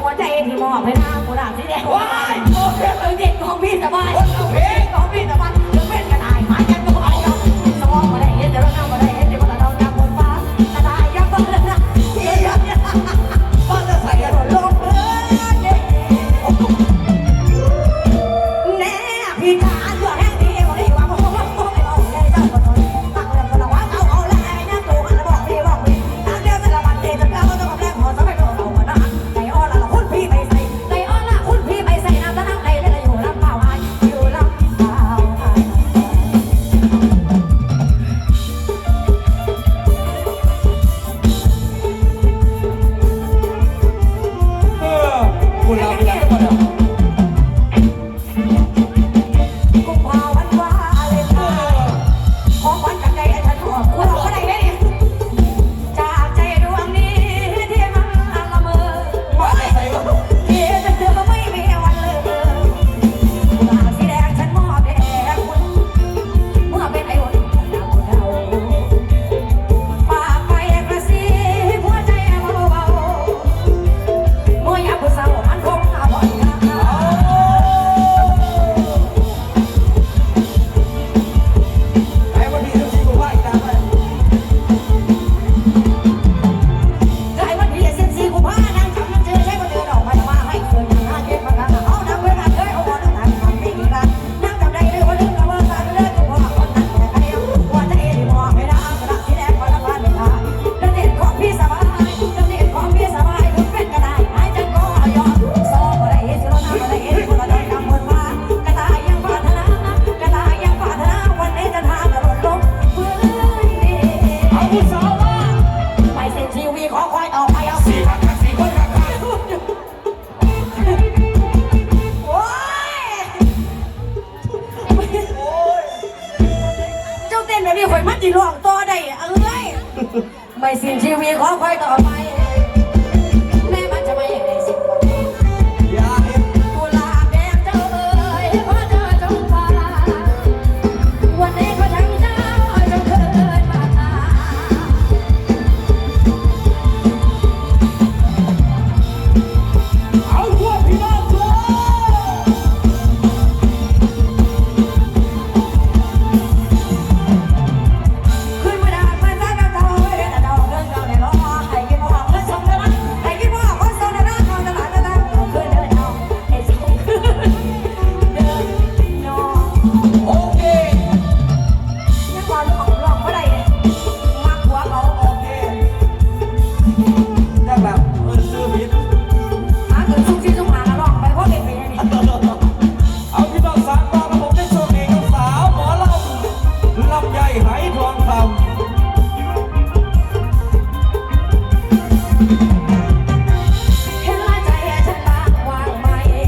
หัวใจที่มอบให้ทางหัวดาบสีแดงว้ายเด็กของพี่สบายเด็กของพี่สบาย Bola. จีร้องตัวได้เอ้ยไม่สิ้นชีวิตขอคอยต่อไป